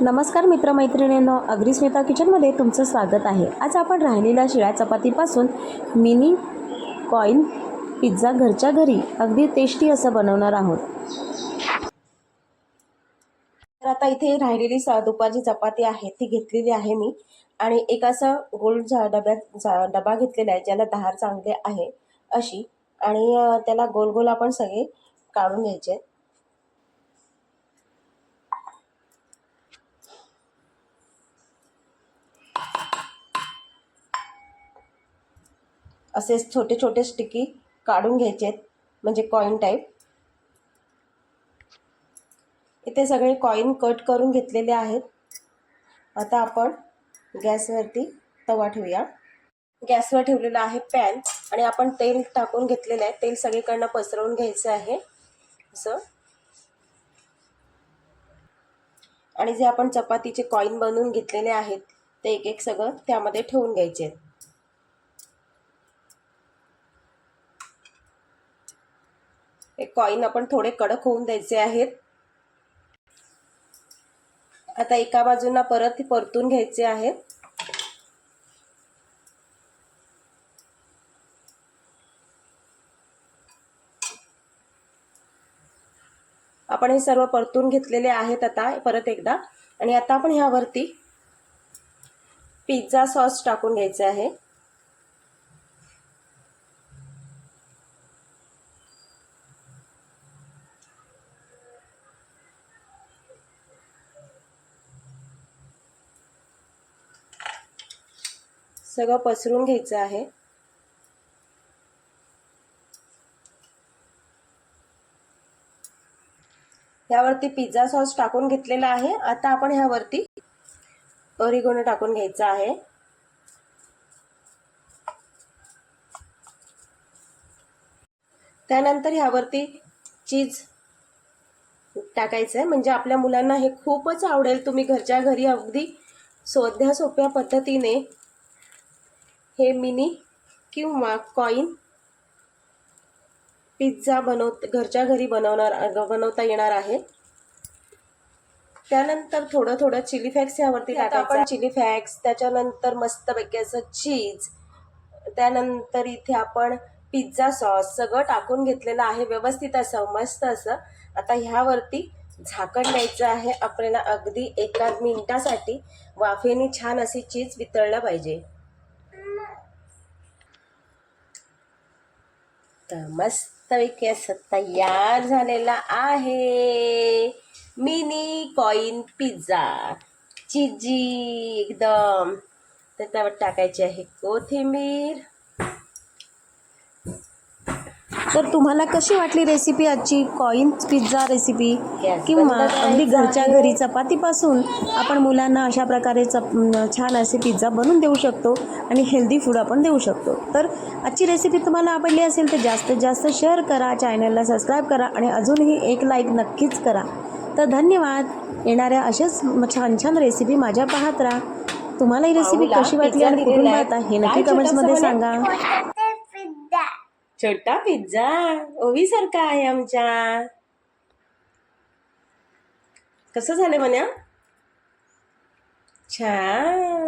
नमस्कार मित्रमैत्रिणींनो अग्रिस्मिता किचनमध्ये तुमचं स्वागत आहे. आज आपण राहिलेल्या शिळ्या चपातीपासून मिनी कॉईन पिझ्झा घरच्या घरी अगदी टेस्टी असं बनवणार आहोत. तर आता इथे राहिलेली स दुपारची चपाती आहे ती घेतलेली आहे मी. आणि एक असं गोल झा डब्यात झा डबा घेतलेला आहे ज्याला धार चांगले आहे अशी. आणि त्याला गोल गोल आपण सगळे काढून घ्यायचे. असे छोटे छोटे स्टिकी काढून घ्यायचे आहेत म्हणजे कॉईन टाईप इथे सगळे कॉईन कट करून घेतलेले आहेत. आता आपण गॅसवरती तवा ठेवूया. गॅसवर ठेवलेला आहे पॅन आणि आपण तेल टाकून घेतलेलं आहे. तेल सगळीकडनं पसरवून घ्यायचं आहे. असं. आणि जे आपण चपातीचे कॉईन बनवून घेतलेले आहेत ते एक एक सगळं त्यामध्ये ठेवून घ्यायचे आहेत. हे कॉईन आपण थोडे कडक होऊन द्यायचे आहेत. आता एका बाजूला परत परतून घ्यायचे आहेत. आपण हे सर्व परतून घेतलेले आहेत आता परत एकदा. आणि आता आपण ह्यावरती पिझ्झा सॉस टाकून घ्यायचे आहे. सगळं पसरून घ्यायचं आहे. यावरती पिझ्झा सॉस टाकून घेतलेला आहे. आता आपण ह्यावरती ओरिगोनो टाकून घ्यायचा आहे. त्यानंतर ह्यावरती चीज टाकायचं आहे म्हणजे आपल्या मुलांना हे खूपच आवडेल. तुम्ही घरच्या घरी अगदी सोध्या सोप्या पद्धतीने हे मिनी किंवा कॉईन पिझ्झा बनव घरच्या घरी बनवणार बनवता येणार आहे. त्यानंतर थोडं थोडं चिली फ्लॅक्स यावरती आपण चिली फ्लॅक्स त्याच्यानंतर मस्तपैकी असं चीज त्यानंतर इथे आपण पिझ्झा सॉस सगळं टाकून घेतलेलं आहे. व्यवस्थित असं मस्त असं. आता ह्यावरती झाकण द्यायचं आहे. आपल्याला अगदी एका मिनिटासाठी वाफेने छान अशी चीज वितळलं पाहिजे. तर मस्तपैकी असं तयार झालेला आहे. Mini coin pizza. चिजी एकदम. तर त्यावर टाकायची आहे कोथिंबीर. तर तुम्हाला कशी वाटली रेसिपी आजची? कॉईन पिझ्झा रेसिपी किंवा अगदी घरच्या. घरी चपातीपासून आपण मुलांना अशा प्रकारे चप छान असे पिझ्झा बनवून देऊ शकतो आणि हेल्दी फूड आपण देऊ शकतो. तर आजची रेसिपी तुम्हाला आवडली असेल तर जास्तीत जास्त शेअर करा चॅनलला सबस्क्राईब करा आणि अजूनही एक लाईक नक्कीच करा. तर धन्यवाद. येणाऱ्या अशाच छान छान रेसिपी माझ्या पाहत राहा. तुम्हाला ही रेसिपी कशी वाटली आणि कुठून. पाहता हे नक्की कमेंट्समध्ये सांगा. छोटा पिझ्झा. ओवी सारखा आहे आमच्या. कसं झालं म्हण्या छान.